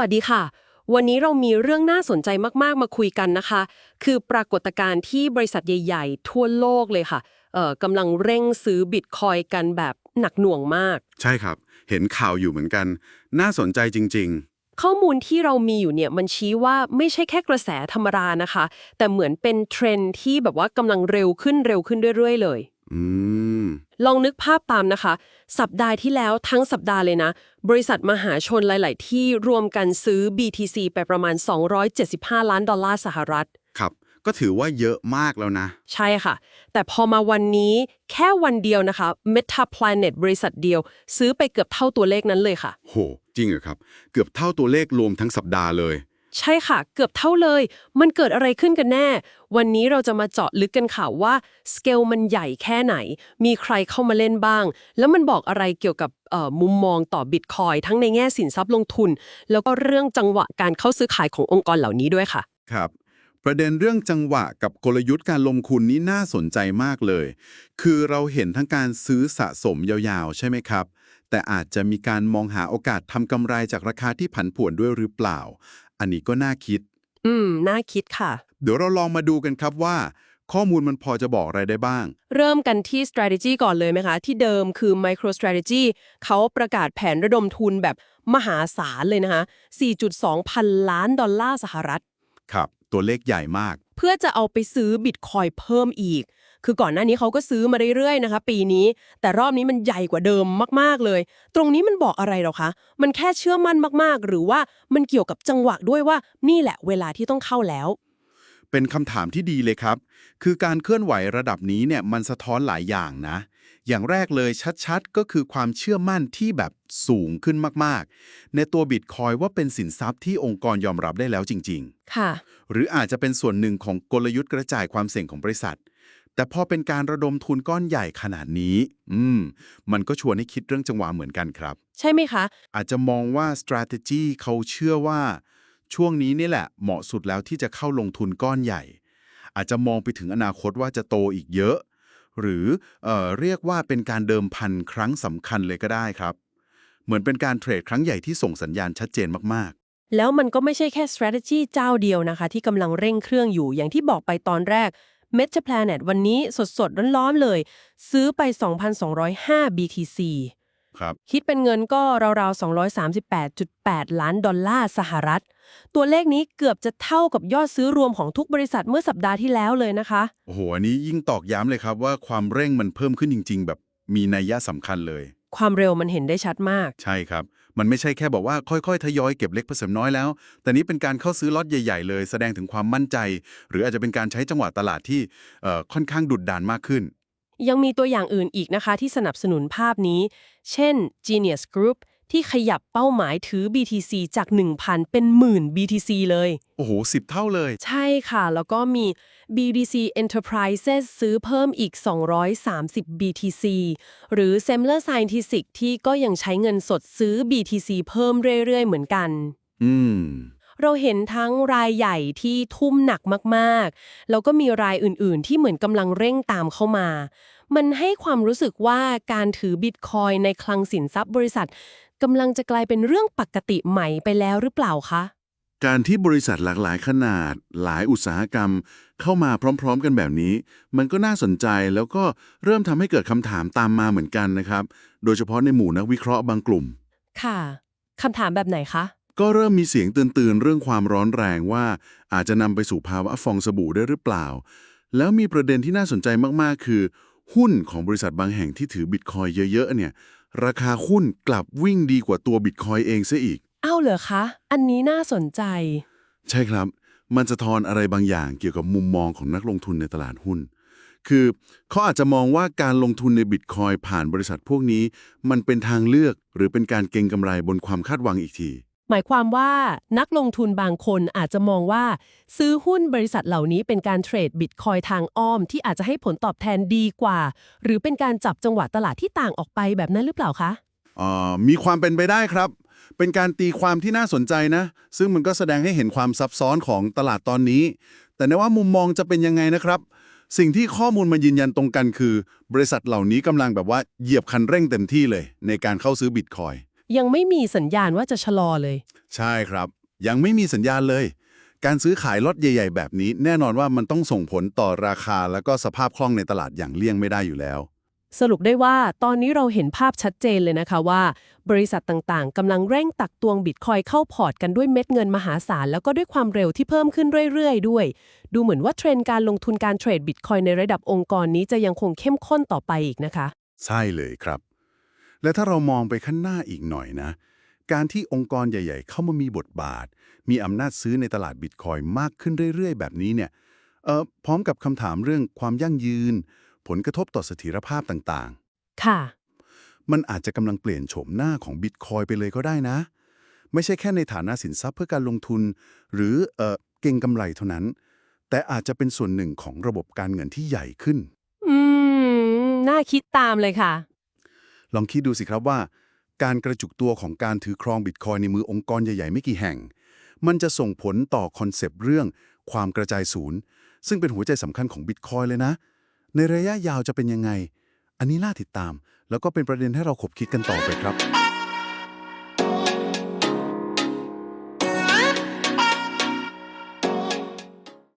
วัสดีค่ะ วันนี้เรามีเรื่องน่าสนใจมาก ๆ มาคุยกันนะคะ คือปรากฏการณ์ที่บริษัทใหญ่ ๆ ทั่วโลกเลยค่ะเอ่อกำลังเร่งซื้อบิตคอยกันแบบหนักหน่วงมาก ใช่ครับ เห็นข่าวอยู่เหมือนกัน น่าสนใจจริงข้อมูลที่เรามีอยู่เนี่ยมันชี้ว่าไม่ใช่แค่กระแสธรรมดานะคะ แต่เหมือนเป็นเทรนด์ที่แบบว่ากำลังเร็วขึ้นเร็วขึ้นเรื่อยๆเลยๆอืม ลองนึกภาพตามนะคะ สัปดาห์ที่แล้วทั้งสัปดาห์เลยนะ บริษัทมหาชนหลาย ๆ ที่รวมกันซื้อ BTC ไปประมาณ 275 ล้านดอลลาร์สหรัฐ ครับ ก็ถือว่าเยอะมากแล้วนะ ใช่ค่ะ แต่พอมาวันนี้แค่วันเดียวนะคะ Meta Planet บริษัทเดียว ซื้อไปเกือบเท่าตัวเลขนั้นเลยค่ะ โห จริงเหรอครับ เกือบเท่าตัวเลขรวมทั้งสัปดาห์เลย ใช่ค่ะ เกือบเท่าเลย มันเกิดอะไรขึ้นกันแน่ วันนี้เราจะมาเจาะลึกกันค่ะว่าสเกลมันใหญ่แค่ไหน มีใครเข้ามาเล่นบ้าง แล้วมันบอกอะไรเกี่ยวกับมุมมองต่อบิตคอยทั้งในแง่สินทรัพย์ลงทุน แล้วก็เรื่องจังหวะการเข้าซื้อขายขององค์กรเหล่านี้ด้วยค่ะ ครับ ประเด็นเรื่องจังหวะกับกลยุทธ์การลงทุนนี้น่าสนใจมากเลย คือเราเห็นทั้งการซื้อสะสมยาวๆ ใช่ไหมครับแต่อาจจะมีการมองหาโอกาสทำกำไรจากราคาที่ผันผวนด้วยหรือเปล่า อันนี้ก็น่าคิด อืม น่าคิดค่ะ เดี๋ยวเราลองมาดูกันครับว่า ข้อมูลมันพอจะบอกอะไรได้บ้าง เริ่มกันที่ strategy ก่อนเลยไหมคะ ที่เดิมคือ microstrategy เขาประกาศแผนระดมทุนแบบมหาศาลเลยนะคะ 4.2 พันล้านดอลลาร์สหรัฐ ครับ ตัวเลขใหญ่มาก เพื่อจะเอาไปซื้อบิตคอยเพิ่มอีก คือก่อนหน้านี้เขาก็ซื้อมาเรื่อยๆนะคะ ปีนี้ แต่รอบนี้มันใหญ่กว่าเดิมมากๆเลย ตรงนี้มันบอกอะไรหรอคะ มันแค่เชื่อมั่นมากๆ หรือว่ามันเกี่ยวกับจังหวะด้วยว่านี่แหละเวลาที่ต้องเข้าแล้วเป็นคำถามที่ดีเลยครับ คือการเคลื่อนไหวระดับนี้เนี่ยมันสะท้อนหลายอย่างนะ อย่างแรกเลยชัดๆ ก็คือความเชื่อมั่นที่แบบสูงขึ้นมากๆ ในตัวบิตคอยว่าเป็นสินทรัพย์ที่องค์กรยอมรับได้แล้วจริงค่ะๆหรืออาจจะเป็นส่วนหนึ่งของกลยุทธ์กระจายความเสี่ยงของบริษัท แต่พอเป็นการระดมทุนก้อนใหญ่ขนาดนี้ อืม มันก็ชวนให้คิดเรื่องจังหวะเหมือนกันครับ ใช่ไหมคะ อาจจะมองว่า strategy เขาเชื่อว่า ช่วงนี้นี่แหละเหมาะสุดแล้วที่จะเข้าลงทุนก้อนใหญ่ อาจจะมองไปถึงอนาคตว่าจะโตอีกเยอะ หรือเอ่อเรียกว่าเป็นการเดิมพันครั้งสำคัญเลยก็ได้ครับ เหมือนเป็นการเทรดครั้งใหญ่ที่ส่งสัญญาณชัดเจนมากแล้วมันก็ไม่ใช่แค่ strategy เจ้าเดียวนะคะ ที่กำลังเร่งเครื่องอยู่อย่างที่บอกไปตอนแรก Meta Planet วันนี้สดๆร้อนๆเลย ซื้อไป 2,205 BTC ๆครับ คิดเป็นเงินก็ราวๆ 238.8 ล้านดอลลาร์สหรัฐ ตัวเลขนี้เกือบจะเท่ากับยอดซื้อรวมของทุกบริษัทเมื่อสัปดาห์ที่แล้วเลยนะคะ โอ้โห อันนี้ยิ่งตอกย้ำเลยครับว่าความเร่งมันเพิ่มขึ้นจริง ๆ แบบมีนัยยะสำคัญเลย ความเร็วมันเห็นได้ชัดมาก ใช่ครับ มันไม่ใช่แค่บอกว่าค่อยๆ ทยอยเก็บเล็กผสมน้อยแล้ว แต่นี้เป็นการเข้าซื้อล็อตใหญ่ๆ เลย แสดงถึงความมั่นใจ หรืออาจจะเป็นการใช้จังหวะตลาดที่เอ่อค่อนข้างดุดดานมากขึ้น ยังมีตัวอย่างอื่นอีกนะคะที่สนับสนุนภาพนี้ เช่น Genius Group ที่ขยับเป้าหมายถือ BTC จาก 1,000 เป็นหมื่น BTC เลย โอ้โหสิบเท่าเลย ใช่ค่ะ แล้วก็มี BTC Enterprises ซื้อเพิ่มอีก 230 BTC หรือ Semler Scientific ที่ก็ยังใช้เงินสดซื้อ BTC เพิ่มเรื่อย ๆ เหมือนกัน อืม เราเห็นทั้งรายใหญ่ที่ทุ่มหนักมากๆ แล้วก็มีรายอื่นๆ ที่เหมือนกำลังเร่งตามเข้ามา มันให้ความรู้สึกว่าการถือบิตคอยในคลังสินทรัพย์บริษัท กำลังจะกลายเป็นเรื่องปกติใหม่ไปแล้วหรือเปล่าคะ การที่บริษัทหลากหลายขนาด หลายอุตสาหกรรม เข้ามาพร้อม ๆ กันแบบนี้ มันก็น่าสนใจแล้วก็เริ่มทำให้เกิดคำถามตามมาเหมือนกันนะครับ โดยเฉพาะในหมู่นักวิเคราะห์บางกลุ่ม ค่ะคำถามแบบไหนคะ ก็เริ่มมีเสียงเตือนๆเรื่องความร้อนแรงว่า อาจจะนำไปสู่ภาวะฟองสบู่ได้หรือเปล่า แล้วมีประเด็นที่น่าสนใจมากๆ คือ หุ้นของบริษัทบางแห่งที่ถือบิตคอยเยอะๆเนี่ย ราคาหุ้นกลับวิ่งดีกว่าตัวบิตคอยเองซะอีก อ้าวเหรอคะ อันนี้น่าสนใจ ใช่ครับ มันจะทอนอะไรบางอย่างเกี่ยวกับมุมมองของนักลงทุนในตลาดหุ้น คือเขาอาจจะมองว่าการลงทุนในบิตคอยผ่านบริษัทพวกนี้ มันเป็นทางเลือกหรือเป็นการเก็งกำไรบนความคาดหวังอีกที หมายความว่านักลงทุนบางคนอาจจะมองว่า ซื้อหุ้นบริษัทเหล่านี้เป็นการเทรดบิตคอยทางอ้อมที่อาจจะให้ผลตอบแทนดีกว่า หรือเป็นการจับจังหวะตลาดที่ต่างออกไปแบบนั้นหรือเปล่าคะอ่ามีความเป็นไปได้ครับ เป็นการตีความที่น่าสนใจนะ ซึ่งมันก็แสดงให้เห็นความซับซ้อนของตลาดตอนนี้ แต่ในว่ามุมมองจะเป็นยังไงนะครับ สิ่งที่ข้อมูลมายืนยันตรงกันคือ บริษัทเหล่านี้กำลังแบบว่าเหยียบคันเร่งเต็มที่เลย ในการเข้าซื้อบิตคอย ยังไม่มีสัญญาณว่าจะชะลอเลย ใช่ครับ ยังไม่มีสัญญาณเลย การซื้อขายล็อตใหญ่ ๆ แบบนี้ แน่นอนว่ามันต้องส่งผลต่อราคาแล้วก็สภาพคล่องในตลาดอย่างเลี่ยงไม่ได้อยู่แล้ว สรุปได้ว่าตอนนี้เราเห็นภาพชัดเจนเลยนะคะว่า บริษัทต่างๆกำลังเร่งตักตวงบิตคอยเข้าพอร์ตกันด้วยเม็ดเงินมหาศาลแล้วก็ด้วยความเร็วที่เพิ่มขึ้นเรื่อยๆ ด้วย ดูเหมือนว่าเทรนด์การลงทุนการเทรดบิตคอยในระดับองค์กรนี้จะยังคงเข้มข้นต่อไปอีกนะคะ ใช่เลยครับ และถ้าเรามองไปข้างหน้าอีกหน่อยนะ การที่องค์กรใหญ่ ๆ เข้ามามีบทบาท มีอำนาจซื้อในตลาดบิตคอยมากขึ้นเรื่อย ๆ แบบนี้เนี่ยเอ่อพร้อมกับคำถามเรื่องความยั่งยืน ผลกระทบต่อเสถียรภาพต่างค่ะๆมันอาจจะกำลังเปลี่ยนโฉมหน้าของบิตคอยไปเลยก็ได้นะ ไม่ใช่แค่ในฐานะสินทรัพย์เพื่อการลงทุน หรือเอ่อเก่งกำไรเท่านั้น แต่อาจจะเป็นส่วนหนึ่งของระบบการเงินที่ใหญ่ขึ้น อืม น่าคิดตามเลยค่ะ ลองคิดดูสิครับว่า การกระจุกตัวของการถือครองบิตคอยในมือองค์กรใหญ่ๆ ไม่กี่แห่ง มันจะส่งผลต่อคอนเซปต์เรื่องความกระจายศูนย์ ซึ่งเป็นหัวใจสำคัญของบิตคอยเลยนะ ในระยะยาวจะเป็นยังไง อันนี้น่าติดตาม แล้วก็เป็นประเด็นให้เราขบคิดกันต่อไปครับ